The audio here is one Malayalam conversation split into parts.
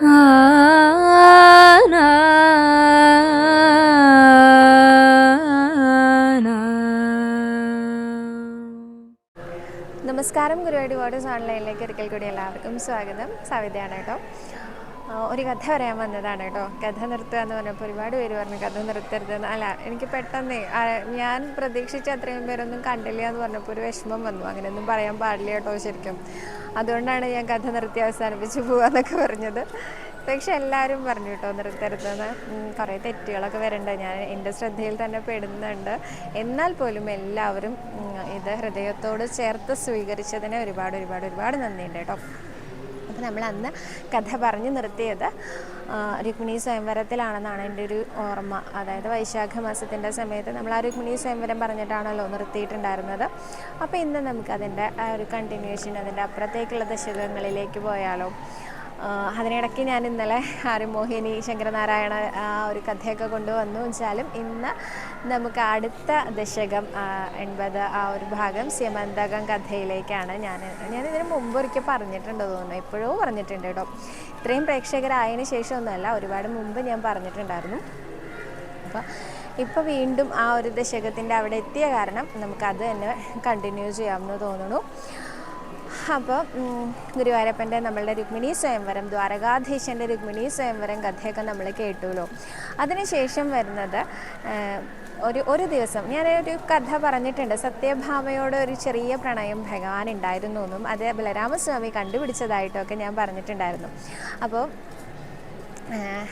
നമസ്കാരം ഗുരുവായൂർ വാർഡ്സ് ഓൺലൈനിലേക്ക് ഒരിക്കൽ കൂടി എല്ലാവർക്കും സ്വാഗതം സവിതയാണ് കേട്ടോ ഒരു കഥ പറയാൻ വന്നതാണ് കേട്ടോ കഥ നിർത്തുക എന്ന് പറഞ്ഞപ്പോൾ ഒരുപാട് പേര് പറഞ്ഞു കഥ നിർത്തരുതെന്ന് അല്ല എനിക്ക് പെട്ടെന്ന് ഞാൻ പ്രതീക്ഷിച്ച അത്രയും പേരൊന്നും കണ്ടില്ല എന്ന് പറഞ്ഞപ്പോൾ ഒരു വിഷമം വന്നു അങ്ങനെയൊന്നും പറയാൻ പാടില്ല കേട്ടോ ശരിക്കും അതുകൊണ്ടാണ് ഞാൻ കഥ നിർത്തി അവസാനിപ്പിച്ച് പോവാന്നൊക്കെ പറഞ്ഞത്. പക്ഷെ എല്ലാവരും പറഞ്ഞു കേട്ടോ നിർത്തരുതെന്ന്. കുറേ തെറ്റുകളൊക്കെ വരണ്ട. ഞാൻ എന്റെ ശ്രദ്ധയിൽ തന്നെ പെടുന്നുണ്ട്. എന്നാൽ പോലും എല്ലാവരും ഇത് ഹൃദയത്തോട് ചേർത്ത് സ്വീകരിച്ചതിന് ഒരുപാട് ഒരുപാട് ഒരുപാട് നന്ദിയുണ്ട് കേട്ടോ. അപ്പോൾ നമ്മൾ അന്ന് കഥ പറഞ്ഞു നിർത്തിയത് രുക്മിണി സ്വയംവരത്തിലാണെന്നാണ് എന്റെ ഒരു ഓർമ്മ. അതായത് വൈശാഖ മാസത്തിന്റെ സമയത്ത് നമ്മൾ ആ രുക്മിണി സ്വയംവരം പറഞ്ഞിട്ടാണല്ലോ നിർത്തിയിട്ടുണ്ടായിരുന്നത്. അപ്പോൾ ഇന്ന് നമുക്കതിന്റെ ആ ഒരു കണ്ടിന്യൂഷൻ അതിന്റെ അപ്പുറത്തേക്കുള്ള ദശകങ്ങളിലേക്ക് പോയാലോ. അതിനിടയ്ക്ക് ഞാൻ ഇന്നലെ ഹരിമോഹിനി ശങ്കരനാരായണ ആ ഒരു കഥയൊക്കെ കൊണ്ടുവന്നു വെച്ചാലും ഇന്ന് നമുക്ക് അടുത്ത ദശകം എൺപത് ആ ഒരു ഭാഗം സ്യമന്തകം കഥയിലേക്കാണ് ഞാൻ ഞാൻ ഇതിന് മുമ്പ് ഒരിക്കൽ പറഞ്ഞിട്ടുണ്ട് തോന്നുന്നു. എപ്പോഴോ പറഞ്ഞിട്ടുണ്ട് കേട്ടോ. ഇത്രയും പ്രേക്ഷകരായതിനു ശേഷമൊന്നുമല്ല ഒരുപാട് മുമ്പ് ഞാൻ പറഞ്ഞിട്ടുണ്ടായിരുന്നു. അപ്പോൾ ഇപ്പോൾ വീണ്ടും ആ ഒരു ദശകത്തിന്റെ അവിടെ എത്തിയ കാരണം നമുക്കത് തന്നെ കണ്ടിന്യൂ ചെയ്യാമെന്ന് തോന്നുന്നു. അപ്പോൾ ഗുരുവായൂരപ്പന്റെ നമ്മളുടെ രുക്മിണി സ്വയംവരം ദ്വാരകാധീശന്റെ രുക്മിണി സ്വയംവരം കഥയൊക്കെ നമ്മൾ കേട്ടുല്ലോ. അതിനുശേഷം വരുന്നത് ഒരു ഒരു ദിവസം. ഞാൻ ഒരു കഥ പറഞ്ഞിട്ടുണ്ട്. സത്യഭാമയോട് ഒരു ചെറിയ പ്രണയം ഭഗവാൻ ഉണ്ടായിരുന്നു എന്നും അത് ബലരാമസ്വാമി കണ്ടുപിടിച്ചതായിട്ടൊക്കെ ഞാൻ പറഞ്ഞിട്ടുണ്ടായിരുന്നു. അപ്പോൾ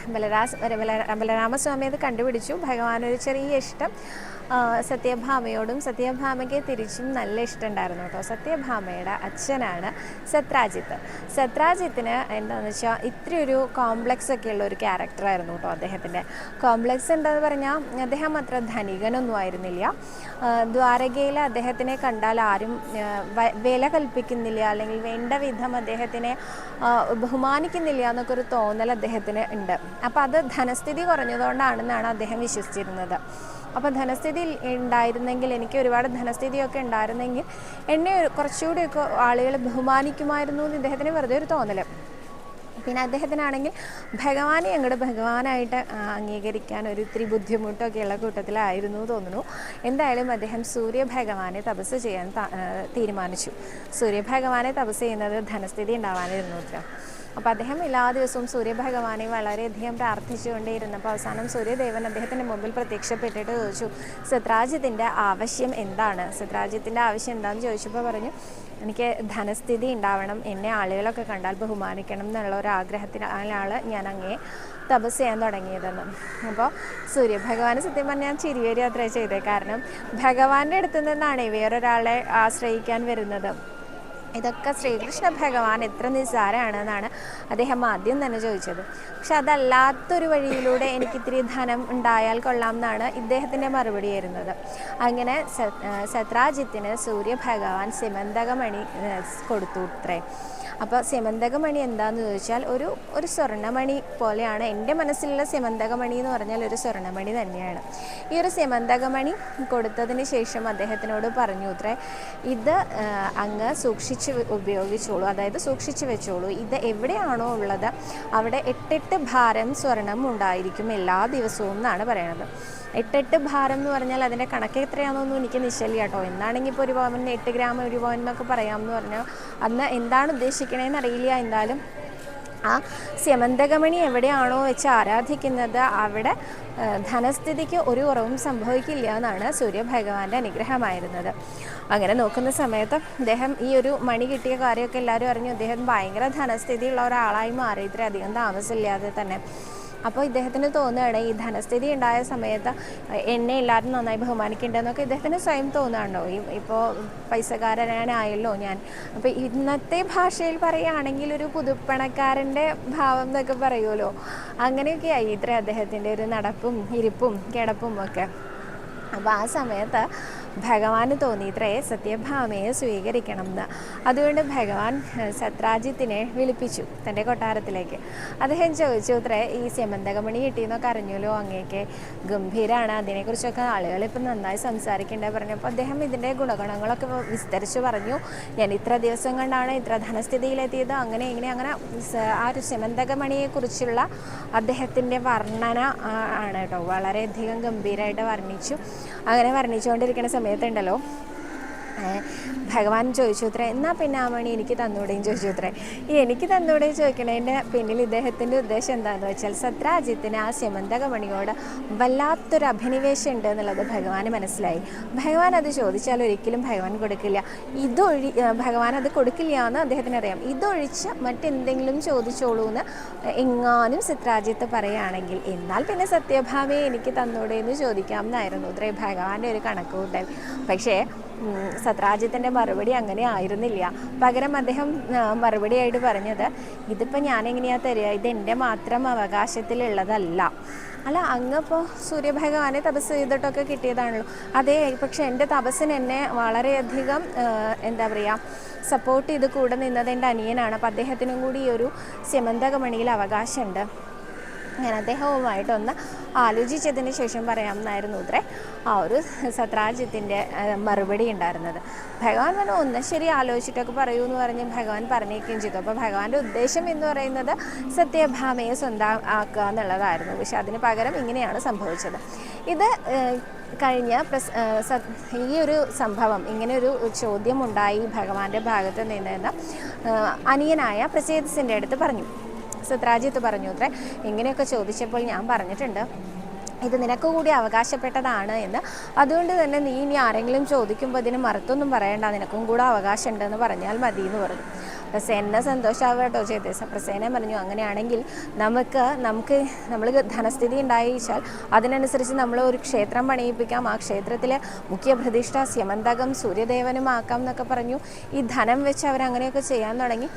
ബലരാസ് ബല- ബലരാമസ്വാമി അത് കണ്ടുപിടിച്ചു. ഭഗവാൻ ഒരു ചെറിയ ഇഷ്ടം സത്യഭാമയോടും സത്യഭാമയ്ക്ക് തിരിച്ചും നല്ല ഇഷ്ടമുണ്ടായിരുന്നു കേട്ടോ. സത്യഭാമയുടെ അച്ഛനാണ് സത്രാജിത്ത്. സത്രാജിത്തിന് എന്താണെന്ന് വെച്ചാൽ ഇത്ര ഒരു കോംപ്ലക്സ് ഒക്കെ ഉള്ള ഒരു ക്യാരക്ടറായിരുന്നു കേട്ടോ അദ്ദേഹത്തിന്റെ കോംപ്ലക്സ് എന്താണെന്ന് പറഞ്ഞാൽ അദ്ദേഹം അത്ര ധനികനൊന്നും ആയിരുന്നില്ല. ദ്വാരകയിൽ അദ്ദേഹത്തിനെ കണ്ടാൽ ആരും വില കൽപ്പിക്കുന്നില്ല അല്ലെങ്കിൽ വേണ്ട വിധം അദ്ദേഹത്തിനെ ബഹുമാനിക്കുന്നില്ല എന്നൊക്കെ ഒരു തോന്നൽ അദ്ദേഹത്തിന് ഉണ്ട്. അപ്പോൾ അത് ധനസ്ഥിതി കുറഞ്ഞതുകൊണ്ടാണെന്നാണ് അദ്ദേഹം വിശ്വസിച്ചിരുന്നത്. അപ്പോൾ ധനസ്ഥിതി ഉണ്ടായിരുന്നെങ്കിൽ എനിക്ക് ഒരുപാട് ധനസ്ഥിതിയൊക്കെ ഉണ്ടായിരുന്നെങ്കിൽ എന്നെ കുറച്ചുകൂടിയൊക്കെ ആളുകൾ ബഹുമാനിക്കുമായിരുന്നു എന്ന് ഇദ്ദേഹത്തിന് വെറുതെ ഒരു തോന്നൽ പിന്നെ അദ്ദേഹത്തിനാണെങ്കിൽ ഭഗവാനെ അങ്ങോട്ട് ഭഗവാനായിട്ട് അംഗീകരിക്കാൻ ഒരു ഇത്തിരി ബുദ്ധിമുട്ടൊക്കെ ഉള്ള കൂട്ടത്തിലായിരുന്നു തോന്നുന്നു. എന്തായാലും അദ്ദേഹം സൂര്യഭഗവാനെ തപസ് ചെയ്യാൻ തീരുമാനിച്ചു. സൂര്യ സൂര്യഭഗവാനെ തപസ് ചെയ്യുന്നത് ധനസ്ഥിതി ഉണ്ടാവാനിരുന്നു അപ്പോൾ അദ്ദേഹം എല്ലാ ദിവസവും സൂര്യഭഗവാനെ വളരെയധികം പ്രാർത്ഥിച്ചുകൊണ്ടേയിരുന്നപ്പോൾ അവസാനം സൂര്യദേവൻ അദ്ദേഹത്തിന്റെ മുമ്പിൽ പ്രത്യക്ഷപ്പെട്ടിട്ട് ചോദിച്ചു സത്രാജ്യത്തിന്റെ ആവശ്യം എന്താണ്? സത്രാജ്യത്തിന്റെ ആവശ്യം എന്താണെന്ന് ചോദിച്ചപ്പോൾ പറഞ്ഞു എനിക്ക് ധനസ്ഥിതി ഉണ്ടാവണം എന്നെ ആളുകളൊക്കെ കണ്ടാൽ ബഹുമാനിക്കണം എന്നുള്ള ഒരു ആഗ്രഹത്തിനാലാണ് ഞാൻ അങ്ങേ തപസ് ചെയ്യാൻ തുടങ്ങിയതെന്ന്. അപ്പോൾ സൂര്യഭഗവാൻ സത്യം പറഞ്ഞാൽ ഞാൻ ചിരിവേരി യാത്ര ചെയ്തത് കാരണം ഭഗവാന്റെ അടുത്ത് നിന്നാണ് വേറൊരാളെ ആശ്രയിക്കാൻ വരുന്നത്. ഇതൊക്കെ ശ്രീകൃഷ്ണ ഭഗവാൻ എത്ര നിസ്സാരമാണെന്നാണ് അദ്ദേഹം ആദ്യം തന്നെ ചോദിച്ചത്. പക്ഷെ അതല്ലാത്തൊരു വഴിയിലൂടെ എനിക്ക് ഇത്തിരി ധനം ഉണ്ടായാൽ കൊള്ളാം എന്നാണ് ഇദ്ദേഹത്തിന്റെ മറുപടി വരുന്നത് അങ്ങനെ സത്രാജിത്തിന് സൂര്യഭഗവാൻ സിമന്തകമണി കൊടുത്തു ഇത്രേ അപ്പോൾ സിമന്തകമണി എന്താണെന്ന് ചോദിച്ചാൽ ഒരു ഒരു സ്വർണമണി പോലെയാണ്. എന്റെ മനസ്സിലുള്ള സിമന്തകമണി എന്ന് പറഞ്ഞാൽ ഒരു സ്വർണമണി തന്നെയാണ്. ഈ ഒരു സിമന്തകമണി കൊടുത്തതിന് ശേഷം അദ്ദേഹത്തിനോട് പറഞ്ഞു അത്രേ ഇത് അങ്ങ് സൂക്ഷിച്ച് ഉപയോഗിച്ചോളൂ. അതായത് സൂക്ഷിച്ച് വെച്ചോളൂ. ഇത് എവിടെയാണോ ഉള്ളത് അവിടെ എട്ടെട്ട് ഭാരം സ്വർണം ഉണ്ടായിരിക്കും എല്ലാ ദിവസവും എന്നാണ് പറയണത്. എട്ടെട്ട് ഭാരം എന്ന് പറഞ്ഞാൽ അതിന്റെ കണക്ക് എത്രയാണെന്നൊന്നും എനിക്ക് നിശ്ചയില്ല കേട്ടോ. എന്നാണെങ്കിൽ ഇപ്പോൾ ഒരു പവന് എട്ട് ഗ്രാം ഒരു പവൻ എന്നൊക്കെ പറയാമെന്ന് പറഞ്ഞാൽ അന്ന് എന്താണ് ഉദ്ദേശിക്കണേന്ന് അറിയില്ല. എന്തായാലും ആ സ്യമന്തകമണി എവിടെയാണോ വെച്ച് ആരാധിക്കുന്നത് അവിടെ ധനസ്ഥിതിക്ക് ഒരു കുറവും സംഭവിക്കില്ല എന്നാണ് സൂര്യഭഗവാന്റെ അനുഗ്രഹമായിരുന്നത്. അങ്ങനെ നോക്കുന്ന സമയത്ത് അദ്ദേഹം ഈ ഒരു മണി കിട്ടിയ കാര്യമൊക്കെ എല്ലാവരും അറിഞ്ഞു. അദ്ദേഹം ഭയങ്കര ധനസ്ഥിതിയുള്ള ഒരാളായി മാറി. ഇത്ര അധികം താമസമില്ലാതെ തന്നെ. അപ്പോൾ ഇദ്ദേഹത്തിന് തോന്നുകയാണ് ഈ ധനസ്ഥിതി ഉണ്ടായ സമയത്ത് എന്നെ എല്ലാവരും നന്നായി ബഹുമാനിക്കേണ്ടതെന്നൊക്കെ ഇദ്ദേഹത്തിന് സ്വയം തോന്നുകയാണോ ഇപ്പോൾ പൈസക്കാരനായല്ലോ ഞാൻ. അപ്പോൾ ഇന്നത്തെ ഭാഷയിൽ പറയുകയാണെങ്കിൽ ഒരു പുതുപ്പണക്കാരന്റെ ഭാവം എന്നൊക്കെ പറയുമല്ലോ. അങ്ങനെയൊക്കെയായി ഇത്ര അദ്ദേഹത്തിന്റെ ഒരു നടപ്പും ഇരിപ്പും കിടപ്പും ഒക്കെ. അപ്പോൾ ആ സമയത്ത് ഭഗവാന് തോന്നിയിത്രേ സത്യഭാമയെ സ്വീകരിക്കണം എന്ന് അതുകൊണ്ട് ഭഗവാൻ സത്രാജിത്തിനെ വിളിപ്പിച്ചു തന്റെ കൊട്ടാരത്തിലേക്ക്. അദ്ദേഹം ചോദിച്ചു ഇത്രേ ഈ സ്യമന്തകമണി കിട്ടിയെന്നൊക്കെ അറിഞ്ഞല്ലോ അങ്ങേക്ക്? ഗംഭീരമാണ് അതിനെക്കുറിച്ചൊക്കെ ആളുകൾ ഇപ്പം നന്നായി സംസാരിക്കേണ്ടത് പറഞ്ഞപ്പോൾ അദ്ദേഹം ഇതിന്റെ ഗുണഗണങ്ങളൊക്കെ വിസ്തരിച്ച് പറഞ്ഞു. ഞാൻ ഇത്ര ദിവസം കൊണ്ടാണ് ഇത്ര ധനസ്ഥിതിയിലെത്തിയത്. അങ്ങനെ ഇങ്ങനെ അങ്ങനെ ആ ഒരു സ്യമന്തകമണിയെക്കുറിച്ചുള്ള അദ്ദേഹത്തിന്റെ വർണന ആണ് കേട്ടോ. വളരെയധികം ഗംഭീരമായിട്ട് വർണിച്ചു. അങ്ങനെ വർണിച്ചുകൊണ്ടിരിക്കുന്ന സമയത്തുണ്ടല്ലോ. ഭഗവാൻ ചോദിച്ചു അത്രേ എന്നാൽ പിന്നെ ആ മണി എനിക്ക് തന്നൂടെയും ചോദിച്ചു അത്രേ ഈ എനിക്ക് തന്നൂടെയും ചോദിക്കണതിന്റെ പിന്നിൽ ഇദ്ദേഹത്തിന്റെ ഉദ്ദേശം എന്താണെന്ന് വെച്ചാൽ സത്രാജിത്തിന് ആ സ്യമന്തകമണിയോട് വല്ലാത്തൊരു അഭിനിവേശം ഉണ്ട് എന്നുള്ളത് ഭഗവാന് മനസ്സിലായി. ഭഗവാൻ അത് ചോദിച്ചാൽ ഒരിക്കലും ഭഗവാൻ കൊടുക്കില്ല. ഇതൊഴി ഭഗവാൻ അത് കൊടുക്കില്ല എന്ന് അദ്ദേഹത്തിന് അറിയാം. ഇതൊഴിച്ച് മറ്റെന്തെങ്കിലും ചോദിച്ചോളൂ എന്ന് എങ്ങാനും സത്രാജിത്ത് പറയുകയാണെങ്കിൽ എന്നാൽ പിന്നെ സത്യഭാമയെ എനിക്ക് തന്നൂടെ എന്ന് ചോദിക്കാം എന്നായിരുന്നു ഇത്രേ ഭഗവാന്റെ ഒരു കണക്കുകൂട്ടൽ. പക്ഷേ സത്രാജിത്തിന്റെ മറുപടി അങ്ങനെ ആയിരുന്നില്ല. പകരം അദ്ദേഹം മറുപടിയായിട്ട് പറഞ്ഞത് ഇതിപ്പോൾ ഞാനെങ്ങനെയാ തരിക? ഇത് എന്റെ മാത്രം അവകാശത്തിലുള്ളതല്ല. അല്ല അങ്ങപ്പോൾ സൂര്യഭഗവാനെ തപസ് ചെയ്തിട്ടൊക്കെ കിട്ടിയതാണല്ലോ. അതേ പക്ഷെ എന്റെ തപസ്സിന് എന്നെ വളരെയധികം എന്താ പറയുക സപ്പോർട്ട് ചെയ്ത് കൂടെ നിന്നത് എന്റെ അനിയനാണ്. അപ്പോൾ അദ്ദേഹത്തിനും കൂടി ഈ ഒരു സ്യമന്തകമണിയിൽ അവകാശമുണ്ട്. ഞാൻ അദ്ദേഹവുമായിട്ടൊന്ന് ആലോചിച്ചതിന് ശേഷം പറയാമെന്നായിരുന്നു ഇത്രേ ആ ഒരു സത്രാജിത്തിന്റെ മറുപടി ഉണ്ടായിരുന്നത്. ഭഗവാൻ പറഞ്ഞു ഒന്ന് ശരി ആലോചിച്ചിട്ടൊക്കെ പറയൂ എന്ന് പറഞ്ഞ് ഭഗവാൻ പറഞ്ഞേക്കുകയും ചെയ്തു. അപ്പോൾ ഭഗവാന്റെ ഉദ്ദേശം എന്ന് പറയുന്നത് സത്യഭാമയെ സ്വന്തം ആക്കുക എന്നുള്ളതായിരുന്നു. പക്ഷെ അതിന് പകരം ഇങ്ങനെയാണ് സംഭവിച്ചത്. ഇത് കഴിഞ്ഞ പ്രസ് ഈ ഒരു സംഭവം ഇങ്ങനെയൊരു ചോദ്യമുണ്ടായി ഭഗവാന്റെ ഭാഗത്ത് നിന്നെന്ന് അനിയനായ പ്രസേതസിന്റെ അടുത്ത് പറഞ്ഞു. സത്രാജിത്ത് പറഞ്ഞു അത്രേ ഇങ്ങനെയൊക്കെ ചോദിച്ചപ്പോൾ ഞാൻ പറഞ്ഞിട്ടുണ്ട് ഇത് നിനക്ക് കൂടി അവകാശപ്പെട്ടതാണ് എന്ന്. അതുകൊണ്ട് തന്നെ നീ ഇനി ആരെങ്കിലും ചോദിക്കുമ്പോൾ ഇതിന് മറുത്തൊന്നും പറയണ്ട നിനക്കും കൂടെ അവകാശമുണ്ടെന്ന് പറഞ്ഞാൽ മതി എന്ന് പറഞ്ഞു. പ്രസേനെ സന്തോഷമാവുക കേട്ടോ ചെയ്തേസ പ്രസേന പറഞ്ഞു അങ്ങനെയാണെങ്കിൽ നമുക്ക് നമുക്ക് നമ്മൾ ധനസ്ഥിതി ഉണ്ടായിച്ചാൽ അതിനനുസരിച്ച് നമ്മൾ ഒരു ക്ഷേത്രം പണിയിപ്പിക്കാം. ആ ക്ഷേത്രത്തിൽ മുഖ്യ പ്രതിഷ്ഠ സ്യമന്തകം സൂര്യദേവനും ആക്കാം എന്നൊക്കെ പറഞ്ഞു. ഈ ധനം വെച്ച് അവരങ്ങനെയൊക്കെ ചെയ്യാൻ തുടങ്ങി.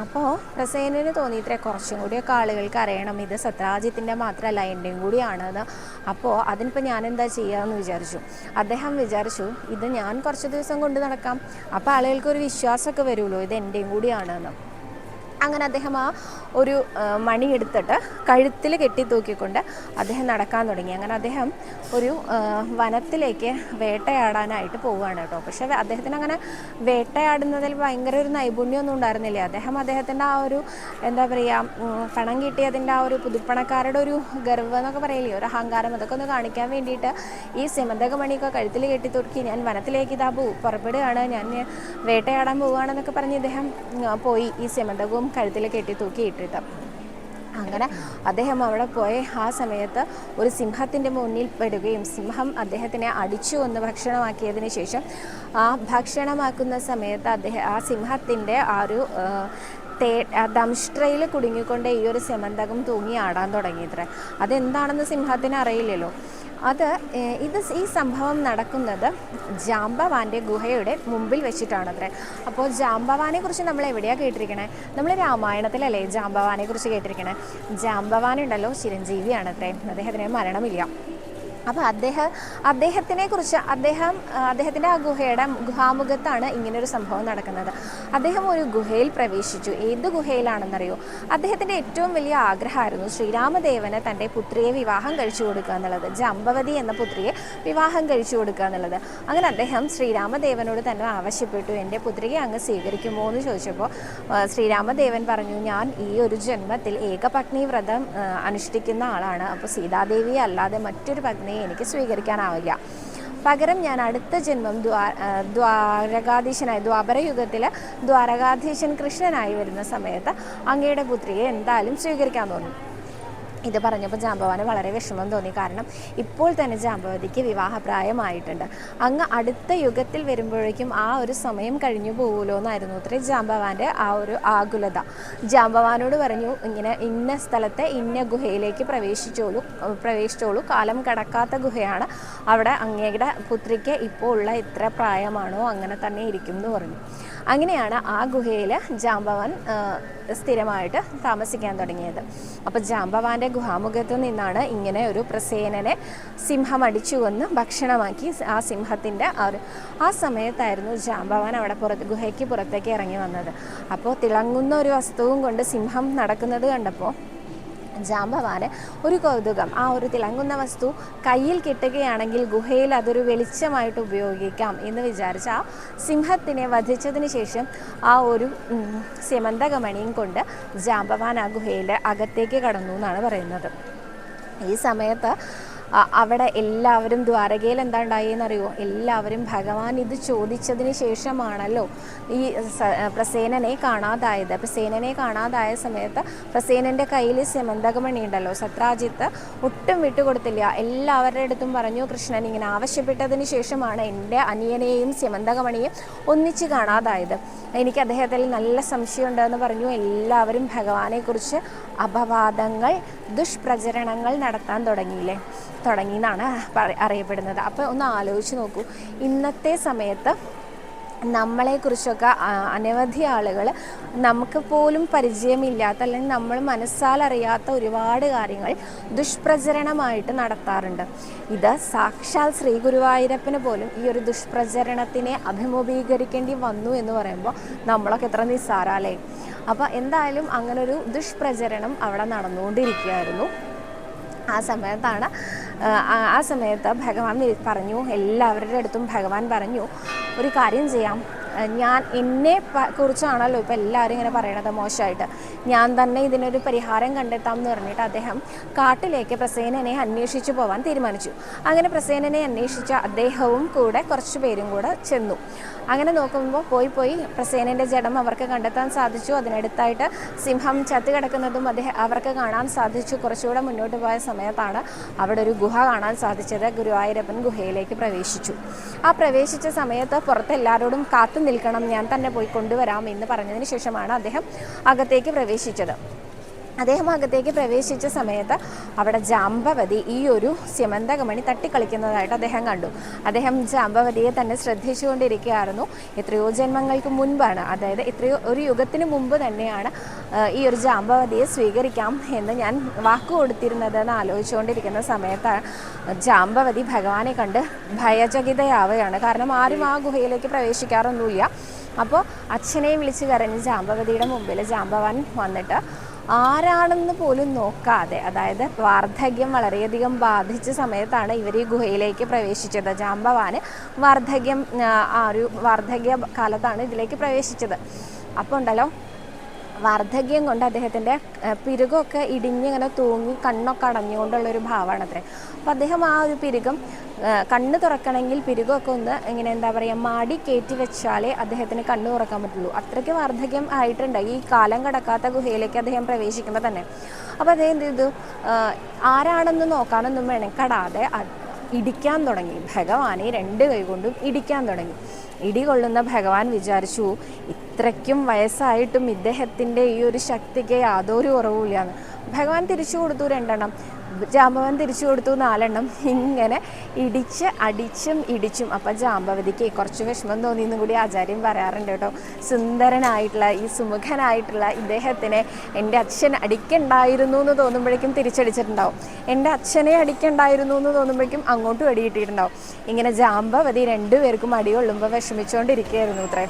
അപ്പോൾ പ്രസേനന് തോന്നി ഇത്ര കുറച്ചും കൂടിയൊക്കെ ആളുകൾക്ക് അറിയണം. ഇത് സത്രാജിത്തിന്റെ മാത്രമല്ല എന്റെയും കൂടിയാണെന്ന് അപ്പോൾ അതിനിപ്പോൾ ഞാൻ എന്താ ചെയ്യുകയെന്ന് വിചാരിച്ചു? അദ്ദേഹം വിചാരിച്ചു ഇത് ഞാൻ കുറച്ച് ദിവസം കൊണ്ട് നടക്കാം. അപ്പോൾ ആളുകൾക്ക് ഒരു വിശ്വാസമൊക്കെ വരുമല്ലോ. ഇത് എന്റെയും കൂടിയാണെന്ന് അങ്ങനെ അദ്ദേഹം ആ ഒരു മണിയെടുത്തിട്ട് മണി കഴുത്തിൽ കെട്ടി തൂക്കിക്കൊണ്ട് അദ്ദേഹം നടക്കാൻ തുടങ്ങി. അങ്ങനെ അദ്ദേഹം ഒരു വനത്തിലേക്ക് വേട്ടയാടാനായിട്ട് പോവുകയാണ് കേട്ടോ. പക്ഷേ അദ്ദേഹത്തിന് അങ്ങനെ വേട്ടയാടുന്നതിൽ ഭയങ്കര ഒരു നൈപുണ്യമൊന്നും ഉണ്ടായിരുന്നില്ല. അദ്ദേഹം അദ്ദേഹത്തിന്റെ ആ ഒരു എന്താ പറയുക പണം കിട്ടിയതിന്റെ ആ ഒരു പുതുപ്പണക്കാരുടെ ഒരു ഗർവം എന്നൊക്കെ പറയില്ലേ ഒരു അഹങ്കാരം അതൊക്കെ ഒന്ന് കാണിക്കാൻ വേണ്ടിയിട്ട് ഈ സിമന്തക സിമന്തകമണിയൊക്കെ കഴുത്തിൽ കെട്ടി തൂക്കി ഞാൻ വനത്തിലേക്ക് ഇതാ പോ പുറപ്പെടുകയാണ് ഞാൻ വേട്ടയാടാൻ പോവുകയാണെന്നൊക്കെ പറഞ്ഞ് ഇദ്ദേഹം പോയി. ഈ സിമന്തകവും കഴുത്തിൽ കെട്ടി തൂക്കി ഇട്ടിട്ട്. അങ്ങനെ അദ്ദേഹം അവിടെ പോയ. ആ സമയത്ത് ഒരു സിംഹത്തിന്റെ മുന്നിൽ പെടുകയും സിംഹം അദ്ദേഹത്തിനെ അടിച്ചു ഒന്ന് ഭക്ഷണമാക്കിയതിന് ശേഷം ആ ഭക്ഷണമാക്കുന്ന സമയത്ത് അദ്ദേഹം ആ സിംഹത്തിന്റെ ആ ഒരു തേ ദംഷ്ട്രയിൽ കുടുങ്ങിക്കൊണ്ട് ഈ ഒരു സെമന്തകം തൂങ്ങി ആടാൻ തുടങ്ങിയത്രേ. അതെന്താണെന്ന് സിംഹത്തിന് അറിയില്ലല്ലോ. അത് ഇത് ഈ സംഭവം നടക്കുന്നത് ജാംബവാന്റെ ഗുഹയുടെ മുമ്പിൽ വെച്ചിട്ടാണത്രേ. അപ്പോൾ ജാംബവാനെ കുറിച്ച് നമ്മൾ എവിടെയാണ് കേട്ടിരിക്കണേ? നമ്മൾ രാമായണത്തിലല്ലേ ജാംബവാനെ കുറിച്ച് കേട്ടിരിക്കണേ? ജാംബവാൻ ഉണ്ടല്ലോ ചിരഞ്ജീവിയാണത്രേ. അദ്ദേഹത്തിന് മരണമില്ല. അപ്പോൾ അദ്ദേഹം അദ്ദേഹത്തിനെ കുറിച്ച് അദ്ദേഹം അദ്ദേഹത്തിന്റെ ആ ഗുഹയുടെ ഗുഹാമുഖത്താണ് ഇങ്ങനൊരു സംഭവം നടക്കുന്നത്. അദ്ദേഹം ഒരു ഗുഹയിൽ പ്രവേശിച്ചു. ഏത് ഗുഹയിലാണെന്നറിയോ? അദ്ദേഹത്തിന്റെ ഏറ്റവും വലിയ ആഗ്രഹമായിരുന്നു ശ്രീരാമദേവന് തന്റെ പുത്രിയെ വിവാഹം കഴിച്ചു കൊടുക്കുക എന്നുള്ളത്. ജമ്പവതി എന്ന പുത്രിയെ വിവാഹം കഴിച്ചു കൊടുക്കുക എന്നുള്ളത്. അങ്ങനെ അദ്ദേഹം ശ്രീരാമദേവനോട് തന്നെ ആവശ്യപ്പെട്ടു എന്റെ പുത്രിയെ അങ്ങ് സ്വീകരിക്കുമോ? എന്ന് ചോദിച്ചപ്പോൾ ശ്രീരാമദേവൻ പറഞ്ഞു ഞാൻ ഈ ഒരു ജന്മത്തിൽ ഏകപത്നി വ്രതം അനുഷ്ഠിക്കുന്ന ആളാണ്. അപ്പോൾ സീതാദേവിയെ അല്ലാതെ മറ്റൊരു പത്നിയെ എനിക്ക് സ്വീകരിക്കാനാവില്ല. പകരം ഞാൻ അടുത്ത ജന്മം ദ്വാ ദ്വാരകാധീശനായി ദ്വാപരയുഗത്തിൽ ദ്വാരകാധീശൻ കൃഷ്ണനായി വരുന്ന സമയത്ത് അങ്ങയുടെ പുത്രിയെ എന്തായാലും സ്വീകരിക്കാൻ തോന്നി. ഇത് പറഞ്ഞപ്പോൾ ജാമ്പവാന് വളരെ വിഷമം തോന്നി. കാരണം ഇപ്പോൾ തന്നെ ജാമ്പവതിക്ക് വിവാഹപ്രായമായിട്ടുണ്ട്. അങ്ങ് അടുത്ത യുഗത്തിൽ വരുമ്പോഴേക്കും ആ ഒരു സമയം കഴിഞ്ഞു പോകുമല്ലോ എന്നായിരുന്നു അത്രേ ജാമ്പവാന്റെ ആ ഒരു ആകുലത. ജാമ്പവാനോട് പറഞ്ഞു ഇങ്ങനെ ഇന്ന സ്ഥലത്തെ ഇന്ന ഗുഹയിലേക്ക് പ്രവേശിച്ചോളൂ പ്രവേശിച്ചോളൂ. കാലം കടക്കാത്ത ഗുഹയാണ്. അവിടെ അങ്ങയുടെ പുത്രിക്ക് ഇപ്പോൾ ഉള്ള ഇത്ര പ്രായമാണോ? അങ്ങനെ തന്നെ ഇരിക്കും എന്ന് പറഞ്ഞു. അങ്ങനെയാണ് ആ ഗുഹയിൽ ജാമ്പവാൻ സ്ഥിരമായിട്ട് താമസിക്കാൻ തുടങ്ങിയത്. അപ്പോൾ ജാംബവാന്റെ ഗുഹാമുഖത്ത് നിന്നാണ് ഇങ്ങനെ ഒരു പ്രസേനനെ സിംഹം അടിച്ചു കൊന്ന് ഭക്ഷണമാക്കി ആ സിംഹത്തിന്റെ ആ സമയത്തായിരുന്നു ജാമ്പവാൻ അവിടെ പുറത്ത് ഗുഹയ്ക്ക് പുറത്തേക്ക് ഇറങ്ങി വന്നത്. അപ്പോൾ തിളങ്ങുന്ന ഒരു വസ്തുവും കൊണ്ട് സിംഹം നടക്കുന്നത് കണ്ടപ്പോൾ ജാമ്പവാന് ഒരു കൗതുകം. ആ ഒരു തിളങ്ങുന്ന വസ്തു കയ്യിൽ കിട്ടുകയാണെങ്കിൽ ഗുഹയിൽ അതൊരു വെളിച്ചമായിട്ട് ഉപയോഗിക്കാം എന്ന് വിചാരിച്ച് ആ സിംഹത്തിനെ വധിച്ചതിന് ശേഷം ആ ഒരു സിമന്തകമണിയും കൊണ്ട് ജാമ്പവാൻ ആ ഗുഹയിൽ അകത്തേക്ക് കടന്നു എന്നാണ് പറയുന്നത്. ഈ സമയത്ത് അവിടെ എല്ലാവരും ദ്വാരകയിൽ എന്താ ഉണ്ടായെന്നറിയോ എല്ലാവരും ഭഗവാൻ ഇത് ചോദിച്ചതിന് ശേഷമാണല്ലോ ഈ പ്രസേനനെ കാണാതായത്. പ്രസേനനെ കാണാതായ സമയത്ത് പ്രസേനന്റെ കയ്യിൽ സെമന്തകമണി ഉണ്ടല്ലോ. സത്രാജിത്ത് ഒട്ടും വിട്ടുകൊടുത്തില്ല. എല്ലാവരുടെ അടുത്തും പറഞ്ഞു കൃഷ്ണൻ ഇങ്ങനെ ആവശ്യപ്പെട്ടതിന് ശേഷമാണ് എന്റെ അനിയനെയും സെമന്തകമണിയും ഒന്നിച്ച് കാണാതായത്. എനിക്ക് അദ്ദേഹത്തിൽ നല്ല സംശയമുണ്ടെന്ന് പറഞ്ഞു. എല്ലാവരും ഭഗവാനെക്കുറിച്ച് അപവാദങ്ങൾ ദുഷ്പ്രചരണങ്ങൾ നടത്താൻ തുടങ്ങിയില്ലേ? തുടങ്ങി എന്നാണ് അറിയപ്പെടുന്നത്. അപ്പോൾ ഒന്ന് ആലോചിച്ച് നോക്കൂ. ഇന്നത്തെ സമയത്ത് നമ്മളെക്കുറിച്ചൊക്കെ അനവധി ആളുകൾ നമുക്ക് പോലും പരിചയമില്ലാത്ത അല്ലെങ്കിൽ നമ്മൾ മനസ്സാലറിയാത്ത ഒരുപാട് കാര്യങ്ങൾ ദുഷ്പ്രചരണമായിട്ട് നടത്താറുണ്ട്. ഇത് സാക്ഷാൽ ശ്രീ ഗുരുവായൂരപ്പന് പോലും ഈ ഒരു ദുഷ്പ്രചരണത്തിനെ അഭിമുഖീകരിക്കേണ്ടി വന്നു എന്ന് പറയുമ്പോൾ നമ്മളൊക്കെ എത്ര നിസ്സാരല്ലേ അപ്പോൾ എന്തായാലും അങ്ങനൊരു ദുഷ്പ്രചരണം അവിടെ നടന്നുകൊണ്ടിരിക്കുകയായിരുന്നു. ആ സമയത്താണ്. ആ, സമയത്ത് ഭഗവാൻ പറഞ്ഞു എല്ലാവരുടെ അടുത്തും ഭഗവാൻ പറഞ്ഞു ഒരു കാര്യം ചെയ്യാം. ഞാൻ എന്നെ കുറിച്ചാണല്ലോ ഇപ്പോൾ എല്ലാവരും ഇങ്ങനെ പറയണത് മോശമായിട്ട് ഞാൻ തന്നെ ഇതിനൊരു പരിഹാരം കണ്ടെത്താം എന്ന് പറഞ്ഞിട്ട് അദ്ദേഹം കാട്ടിലേക്ക് പ്രസേനനെ അന്വേഷിച്ചു പോവാൻ തീരുമാനിച്ചു. അങ്ങനെ പ്രസേനനെ അന്വേഷിച്ച അദ്ദേഹവും കൂടെ കുറച്ച് പേരും കൂടെ ചെന്നു. അങ്ങനെ നോക്കുമ്പോൾ പോയി പോയി പ്രസേനന്റെ ജഡം അവർക്ക് കണ്ടെത്താൻ സാധിച്ചു. അതിനടുത്തായിട്ട് സിംഹം ചത്തു കിടക്കുന്നതും അദ്ദേഹം അവർക്ക് കാണാൻ സാധിച്ചു. കുറച്ചുകൂടെ മുന്നോട്ട് പോയ സമയത്താണ് അവിടെ ഒരു ഗുഹ കാണാൻ സാധിച്ചത്. ഗുരുവായൂരപ്പൻ ഗുഹയിലേക്ക് പ്രവേശിച്ചു. ആ പ്രവേശിച്ച സമയത്ത് പുറത്ത് എല്ലാവരോടും കാത്തു നിൽക്കണം ഞാൻ തന്നെ പോയി കൊണ്ടുവരാം എന്ന് പറഞ്ഞതിന് ശേഷമാണ് അദ്ദേഹം അകത്തേക്ക് പ്രവേശിച്ചത്. അദ്ദേഹം അകത്തേക്ക് പ്രവേശിച്ച സമയത്ത് അവിടെ ജാമ്പവതി ഈ ഒരു സ്യമന്തകമണി തട്ടിക്കളിക്കുന്നതായിട്ട് അദ്ദേഹം കണ്ടു. അദ്ദേഹം ജാമ്പവതിയെ തന്നെ ശ്രദ്ധിച്ചുകൊണ്ടിരിക്കുകയായിരുന്നു. എത്രയോ ജന്മങ്ങൾക്ക് മുൻപാണ്. അതായത് എത്രയോ ഒരു യുഗത്തിന് മുമ്പ് തന്നെയാണ് ഈ ഒരു ജാമ്പവതിയെ സ്വീകരിക്കാം എന്ന് ഞാൻ വാക്ക് കൊടുത്തിരുന്നതെന്ന് ആലോചിച്ചുകൊണ്ടിരിക്കുന്ന സമയത്ത് ജാമ്പവതി ഭഗവാനെ കണ്ട് ഭയചകിതയാവുകയാണ്. കാരണം ആരും ആ ഗുഹയിലേക്ക് പ്രവേശിക്കാറൊന്നുമില്ല. അപ്പോൾ അച്ഛനെ വിളിച്ച് കരഞ്ഞ് ജാമ്പവതിയുടെ മുമ്പിൽ ജാമ്പവാൻ വന്നിട്ട് ആരാണെന്ന് പോലും നോക്കാതെ അതായത് വാർദ്ധക്യം വളരെയധികം ബാധിച്ച സമയത്താണ് ഇവർ ഈ ഗുഹയിലേക്ക് പ്രവേശിച്ചത്. ജാമ്പവാന് വാർദ്ധക്യം ആ, ഒരു വാർദ്ധക്യ കാലത്താണ് ഇതിലേക്ക് പ്രവേശിച്ചത്. അപ്പോൾ ഉണ്ടല്ലോ വാർദ്ധക്യം കൊണ്ട് അദ്ദേഹത്തിന്റെ പിരുകൊക്കെ ഇടിഞ്ഞിങ്ങനെ തൂങ്ങി കണ്ണൊക്കെ അടഞ്ഞുകൊണ്ടുള്ളൊരു ഭാവമാണ് അത്രേ അപ്പോൾ അദ്ദേഹം ആ ഒരു പിരുകം കണ്ണ് തുറക്കണമെങ്കിൽ പിരുകൊക്കെ ഒന്ന് ഇങ്ങനെ എന്താ പറയുക മാടി കയറ്റി വെച്ചാലേ അദ്ദേഹത്തിന് കണ്ണ് തുറക്കാൻ പറ്റുള്ളൂ. അത്രയ്ക്ക് വാർദ്ധക്യം ആയിട്ടുണ്ട്. ഈ കാലം കടക്കാത്ത ഗുഹയിലേക്ക് അദ്ദേഹം പ്രവേശിക്കുമ്പോൾ തന്നെ. അപ്പോൾ അദ്ദേഹം എന്ത് ചെയ്തു? ആരാണെന്ന് നോക്കാനൊന്നും മെനക്കെടാതെ കടാതെ ഇടിക്കാൻ തുടങ്ങി. ഭഗവാനെ രണ്ട് കൈകൊണ്ടും ഇടിക്കാൻ തുടങ്ങി. ഇടി കൊള്ളുന്ന ഭഗവാൻ വിചാരിച്ചു ഇത്രയ്ക്കും വയസ്സായിട്ടും ഇദ്ദേഹത്തിന്റെ ഈ ഒരു ശക്തിക്ക് യാതൊരു കുറവുമില്ലാന്ന്. ഭഗവാൻ തിരിച്ചു കൊടുത്തു രണ്ടെണ്ണം. ജാമ്പവൻ തിരിച്ചു കൊടുത്തു നാലെണ്ണം. ഇങ്ങനെ ഇടിച്ച് അടിച്ചും ഇടിച്ചും. അപ്പം ജാമ്പവതിക്ക് കുറച്ച് വിഷമം തോന്നിയെന്നും കൂടി ആചാര്യൻ പറയാറുണ്ട് കേട്ടോ. സുന്ദരനായിട്ടുള്ള ഈ സുമുഖനായിട്ടുള്ള ഇദ്ദേഹത്തിനെ എന്റെ അച്ഛൻ അടിക്കണ്ടായിരുന്നു എന്ന് തോന്നുമ്പോഴേക്കും തിരിച്ചടിച്ചിട്ടുണ്ടാവും. എന്റെ അച്ഛനെ അടിക്കണ്ടായിരുന്നു എന്ന് തോന്നുമ്പോഴേക്കും അങ്ങോട്ടും അടി കിട്ടിയിട്ടുണ്ടാവും ഇങ്ങനെ ജാമ്പവതി രണ്ടുപേർക്കും അടി കൊള്ളുമ്പോൾ വിഷമിച്ചുകൊണ്ടിരിക്കുകയായിരുന്നു അത്രേ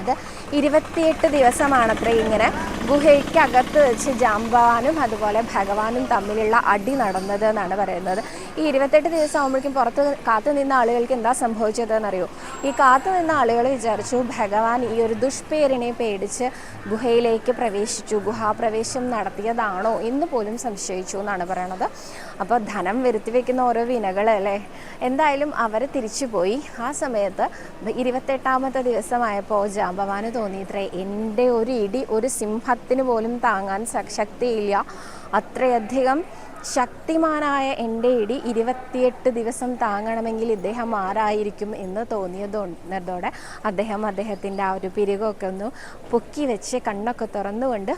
അത് ഇരുപത്തിയെട്ട് ദിവസമാണത്രേ ഇങ്ങനെ ഗുഹയ്ക്കകത്ത് വെച്ച് ജാമ്പവാനും അതുപോലെ ഭഗവാനും തമ്മിലുള്ള അടി നടന്നത് എന്നാണ് പറയുന്നത്. ഈ ഇരുപത്തെട്ട് ദിവസം ആകുമ്പോഴേക്കും പുറത്ത് കാത്തു നിന്ന ആളുകൾക്ക് എന്താ സംഭവിച്ചതെന്നറിയോ? ഈ കാത്തു നിന്ന ആളുകൾ വിചാരിച്ചു ഭഗവാൻ ഈ ഒരു ദുഷ്പേരിനെ പേടിച്ച് ഗുഹയിലേക്ക് പ്രവേശിച്ചു. ഗുഹാപ്രവേശം നടത്തിയതാണോ എന്ന് പോലും സംശയിച്ചു എന്നാണ് പറയണത്. അപ്പോൾ ധനം വരുത്തി വെക്കുന്ന ഓരോ വിനകൾ അല്ലേ? എന്തായാലും അവർ തിരിച്ചുപോയി ആ സമയത്ത് ഇരുപത്തെട്ടാമത്തെ ദിവസമായപ്പോൾ ജാമ്പവാന് തോന്നിയിത്രേ എന്റെ ഒരു ഇടി ഒരു സിംഹത്തിന് പോലും താങ്ങാൻ ശക്തിയില്ല. അത്രയധികം ശക്തിമാനായ എന്റെ ഇടി ഇരുപത്തിയെട്ട് ദിവസം താങ്ങണമെങ്കിൽ ഇദ്ദേഹം ആരായിരിക്കും എന്ന് തോന്നിയതോടെ അദ്ദേഹം അദ്ദേഹത്തിന്റെ ആ ഒരു പിരികൊക്കെ ഒന്ന് പൊക്കി വെച്ച് കണ്ണൊക്കെ തുറന്നുകൊണ്ട്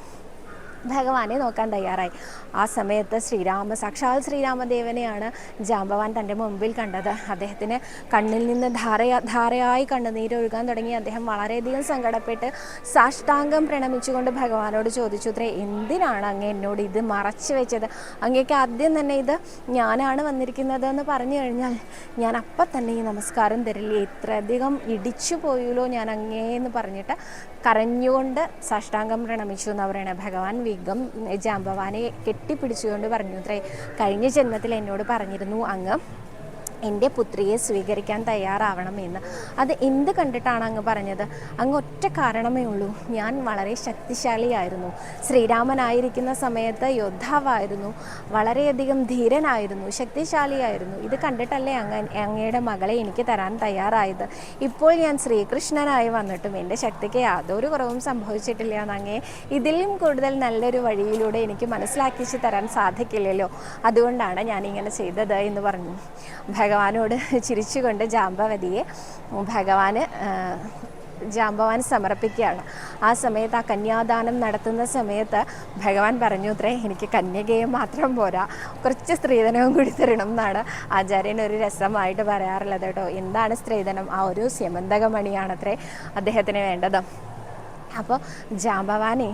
ഭഗവാനെ നോക്കാൻ തയ്യാറായി. ആ സമയത്ത് ശ്രീരാമ സാക്ഷാൽ ശ്രീരാമദേവനെയാണ് ജാമ്പവാൻ തന്റെ മുമ്പിൽ കണ്ടത്. അദ്ദേഹത്തിന് കണ്ണിൽ നിന്ന് ധാരയാ ധാരയായി കണ്ണുനീരൊഴുകാൻ തുടങ്ങി. അദ്ദേഹം വളരെയധികം സങ്കടപ്പെട്ട് സാഷ്ടാംഗം പ്രണമിച്ചുകൊണ്ട് ഭഗവാനോട് ചോദിച്ചു അത്രേ എന്തിനാണ് അങ്ങ് എന്നോട് ഇത് മറച്ചു വെച്ചത്? അങ്ങേക്ക് ആദ്യം തന്നെ ഇത് ഞാനാണ് വന്നിരിക്കുന്നത് എന്ന് പറഞ്ഞു കഴിഞ്ഞാൽ ഞാൻ അപ്പം തന്നെ ഈ നമസ്കാരം തരില്ലേ. ഇത്രയധികം ഇടിച്ചു പോയല്ലോ ഞാൻ അങ്ങേ എന്ന് പറഞ്ഞിട്ട് കരഞ്ഞുകൊണ്ട് സാഷ്ടാംഗം പ്രണമിച്ചു എന്ന് പറയണേ. ഭഗവാൻ വിഗം ജാമ്പവാനെ കെട്ടിപ്പിടിച്ചുകൊണ്ട് പറഞ്ഞു അത്രേ കഴിഞ്ഞ ജന്മത്തിൽ എന്നോട് പറഞ്ഞിരുന്നു അങ്ങ്. എന്റെ പുത്രിയെ സ്വീകരിക്കാൻ തയ്യാറാവണം എന്ന് അത് എന്ത് കണ്ടിട്ടാണ് അങ്ങ് പറഞ്ഞത്? അങ്ങ് ഒറ്റ കാരണമേ ഉള്ളൂ. ഞാൻ വളരെ ശക്തിശാലിയായിരുന്നു. ശ്രീരാമനായിരിക്കുന്ന സമയത്ത് യോദ്ധാവായിരുന്നു. വളരെയധികം ധീരനായിരുന്നു. ശക്തിശാലിയായിരുന്നു. ഇത് കണ്ടിട്ടല്ലേ അങ്ങ് അങ്ങയുടെ മകളെ എനിക്ക് തരാൻ തയ്യാറായത്? ഇപ്പോൾ ഞാൻ ശ്രീകൃഷ്ണനായി വന്നിട്ടും എന്റെ ശക്തിക്ക് യാതൊരു കുറവും സംഭവിച്ചിട്ടില്ല എന്നങ്ങേ. ഇതിലും കൂടുതൽ നല്ലൊരു വഴിയിലൂടെ എനിക്ക് മനസ്സിലാക്കിച്ച് തരാൻ സാധിക്കില്ലല്ലോ. അതുകൊണ്ടാണ് ഞാനിങ്ങനെ ചെയ്തത് എന്ന് പറഞ്ഞു. ഭഗവാനോട് ചിരിച്ചുകൊണ്ട് ജാമ്പവതിയെ ഭഗവാന് ജാമ്പവാൻ സമർപ്പിക്കുകയാണ്. ആ സമയത്ത് ആ കന്യാദാനം നടത്തുന്ന സമയത്ത് ഭഗവാൻ പറഞ്ഞു അത്രേ എനിക്ക് കന്യകയെ മാത്രം പോരാ. കുറച്ച് സ്ത്രീധനവും കൂടി തരണം എന്നാണ് ആചാര്യൻ ഒരു രസമായിട്ട് പറയാറുള്ളത് കേട്ടോ. എന്താണ് സ്ത്രീധനം? ആ ഒരു സ്യമന്തകമണിയാണത്രേ അദ്ദേഹത്തിന് വേണ്ടത്. അപ്പോൾ ജാമ്പവാനെ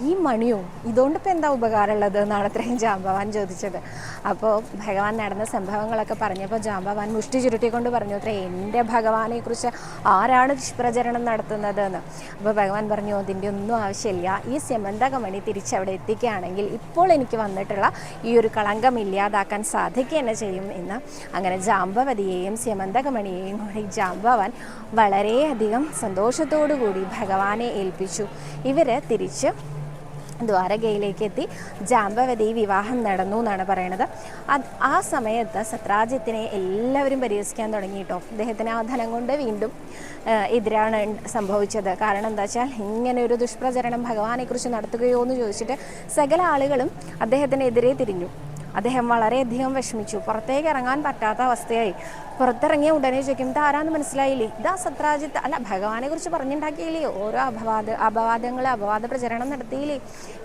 ഈ മണിയോ ഇപ്പം എന്താ ഉപകാരമുള്ളത് എന്നാണ് അത്രയും ജാമ്പവാൻ ചോദിച്ചത്. അപ്പോൾ ഭഗവാൻ നടന്ന സംഭവങ്ങളൊക്കെ പറഞ്ഞപ്പോൾ ജാംബവാൻ മുഷ്ടി ചുരുട്ടിക്കൊണ്ട് പറഞ്ഞു അത്ര എന്റെ ഭഗവാനെക്കുറിച്ച് ആരാണ് ദുഷ്പ്രചരണം നടത്തുന്നത് എന്ന് അപ്പോൾ ഭഗവാൻ പറഞ്ഞു അതിന്റെ ഒന്നും ആവശ്യമില്ല. ഈ സ്യമന്തകമണി തിരിച്ചവിടെ എത്തിക്കുകയാണെങ്കിൽ ഇപ്പോൾ എനിക്ക് വന്നിട്ടുള്ള ഈ ഒരു കളങ്കം ഇല്ലാതാക്കാൻ സാധിക്കുക തന്നെ ചെയ്യും എന്ന് അങ്ങനെ ജാമ്പവതിയെയും സ്യമന്തകമണിയെയും കൂടി ജാമ്പവാൻ വളരെയധികം സന്തോഷത്തോടു കൂടി ഭഗവാനെ ഏൽപ്പിച്ചു. ഇവർ തിരിച്ച് ദ്വാരകയിലേക്ക് എത്തി ജാമ്പവതി വിവാഹം നടന്നു എന്നാണ് പറയണത്. അത് ആ സമയത്ത് സത്രാജിത്തിനെ എല്ലാവരും പരിഹസിക്കാൻ തുടങ്ങി കേട്ടോ അദ്ദേഹത്തിന് ആ ധനം കൊണ്ട് വീണ്ടും എതിരാണ് സംഭവിച്ചത്. കാരണം എന്താ വെച്ചാൽ ഇങ്ങനെ ഒരു ദുഷ്പ്രചരണം ഭഗവാനെക്കുറിച്ച് നടത്തുകയോ എന്ന് ചോദിച്ചിട്ട് സകല ആളുകളും അദ്ദേഹത്തിനെതിരെ തിരിഞ്ഞു. അദ്ദേഹം വളരെയധികം വിഷമിച്ചു. പുറത്തേക്ക് ഇറങ്ങാൻ പറ്റാത്ത അവസ്ഥയായി. പുറത്തിറങ്ങിയ ഉടനെ ചോദിക്കും ഇത് ആരാന്ന് മനസ്സിലായില്ലേ? ഇതാ സത്രാജിത്ത്. അല്ല ഭഗവാനെ കുറിച്ച് പറഞ്ഞുണ്ടാക്കിയില്ലേ? ഓരോ അപവാദ അപവാദങ്ങൾ അപവാദ പ്രചരണം നടത്തിയില്ലേ?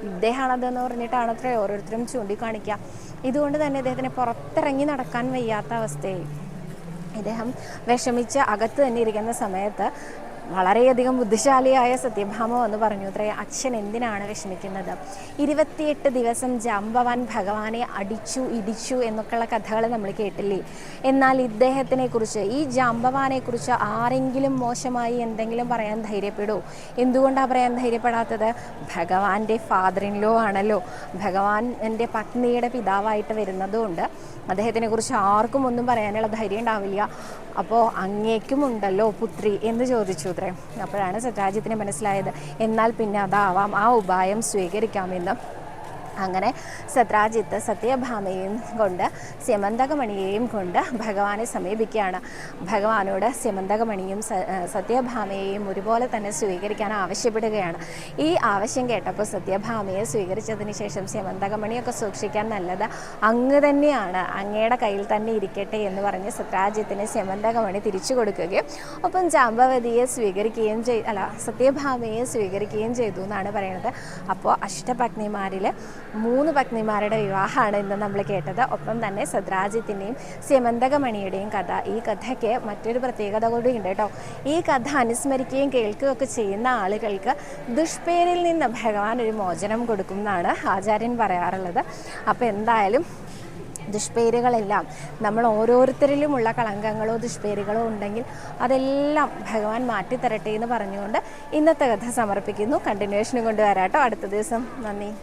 ഇദ്ദേഹമാണതെന്ന് പറഞ്ഞിട്ടാണ് അത്ര ഓരോരുത്തരും ചൂണ്ടിക്കാണിക്കുക ഇതുകൊണ്ട് തന്നെ ഇദ്ദേഹത്തിന് പുറത്തിറങ്ങി നടക്കാൻ വയ്യാത്ത അവസ്ഥയായി. ഇദ്ദേഹം വിഷമിച്ച് അകത്ത് തന്നെ ഇരിക്കുന്ന സമയത്ത് വളരെയധികം ബുദ്ധിശാലിയായ സത്യഭാമ എന്ന് പറഞ്ഞു അത്രേ അച്ഛൻ എന്തിനാണ് വിഷമിക്കുന്നത്? ഇരുപത്തിയെട്ട് ദിവസം ജാമ്പവാൻ ഭഗവാനെ അടിച്ചു ഇടിച്ചു എന്നൊക്കെയുള്ള കഥകൾ നമ്മൾ കേട്ടില്ലേ? എന്നാൽ ഇദ്ദേഹത്തിനെ കുറിച്ച് ഈ ജാംബവാനെ കുറിച്ച് ആരെങ്കിലും മോശമായി എന്തെങ്കിലും പറയാൻ ധൈര്യപ്പെടൂ? എന്തുകൊണ്ടാണ് പറയാൻ ധൈര്യപ്പെടാത്തത്? ഭഗവാന്റെ ഫാദറിൻലോ ആണല്ലോ. ഭഗവാൻ എന്റെ പത്നിയുടെ പിതാവായിട്ട് വരുന്നതുകൊണ്ട് അദ്ദേഹത്തിനെ കുറിച്ച് ആർക്കും ഒന്നും പറയാനുള്ള ധൈര്യം ഉണ്ടാവില്ല. അപ്പോൾ അങ്ങേക്കും ഉണ്ടല്ലോ പുത്രി എന്ന് ചോദിച്ചു അത്രേ അപ്പോഴാണ് സത്രാജിത്തിന് മനസ്സിലായത്. എന്നാൽ പിന്നെ അതാവാം ആ ഉപായം സ്വീകരിക്കാമെന്ന്. അങ്ങനെ സത്രാജിത്ത് സത്യഭാമയെയും കൊണ്ട് സ്യമന്തകമണിയെയും കൊണ്ട് ഭഗവാനെ സമീപിക്കുകയാണ്. ഭഗവാനോട് സ്യമന്തകമണിയും സത്യഭാമയെയും ഒരുപോലെ തന്നെ സ്വീകരിക്കാൻ ആവശ്യപ്പെടുകയാണ്. ഈ ആവശ്യം കേട്ടപ്പോൾ സത്യഭാമയെ സ്വീകരിച്ചതിന് ശേഷം സ്യമന്തകമണിയൊക്കെ സൂക്ഷിക്കാൻ നല്ലത് അങ്ങ് തന്നെയാണ് അങ്ങയുടെ കയ്യിൽ തന്നെ ഇരിക്കട്ടെ എന്ന് പറഞ്ഞ് സത്രാജിത്തിന് സ്യമന്തകമണി തിരിച്ചു കൊടുക്കുകയും ഒപ്പം ജാമ്പവതിയെ സ്വീകരിക്കുകയും ചെയ് അല്ല സത്യഭാമയെ സ്വീകരിക്കുകയും ചെയ്തു എന്നാണ് പറയുന്നത്. അപ്പോൾ അഷ്ടപത്നിമാരിൽ മൂന്ന് പത്നിമാരുടെ വിവാഹമാണ് ഇന്ന് നമ്മൾ കേട്ടത്. ഒപ്പം തന്നെ സദ്രാജിത്തിന്റെയും സ്യമന്തകമണിയുടെയും കഥ. ഈ കഥയ്ക്ക് മറ്റൊരു പ്രത്യേകത കൂടി ഉണ്ട് കേട്ടോ. ഈ കഥ അനുസ്മരിക്കുകയും കേൾക്കുകയൊക്കെ ചെയ്യുന്ന ആളുകൾക്ക് ദുഷ്പേരിൽ നിന്ന് ഭഗവാൻ ഒരു മോചനം കൊടുക്കും എന്നാണ് ആചാര്യൻ പറയാറുള്ളത്. അപ്പോൾ എന്തായാലും ദുഷ്പേരുകളെല്ലാം നമ്മൾ ഓരോരുത്തരിലുമുള്ള കളങ്കങ്ങളോ ദുഷ്പേരുകളോ ഉണ്ടെങ്കിൽ അതെല്ലാം ഭഗവാൻ മാറ്റിത്തരട്ടെ എന്ന് പറഞ്ഞുകൊണ്ട് ഇന്നത്തെ കഥ സമർപ്പിക്കുന്നു. കണ്ടിന്യൂഷനും കൊണ്ടുവരാട്ടോ അടുത്ത ദിവസം. നന്ദി.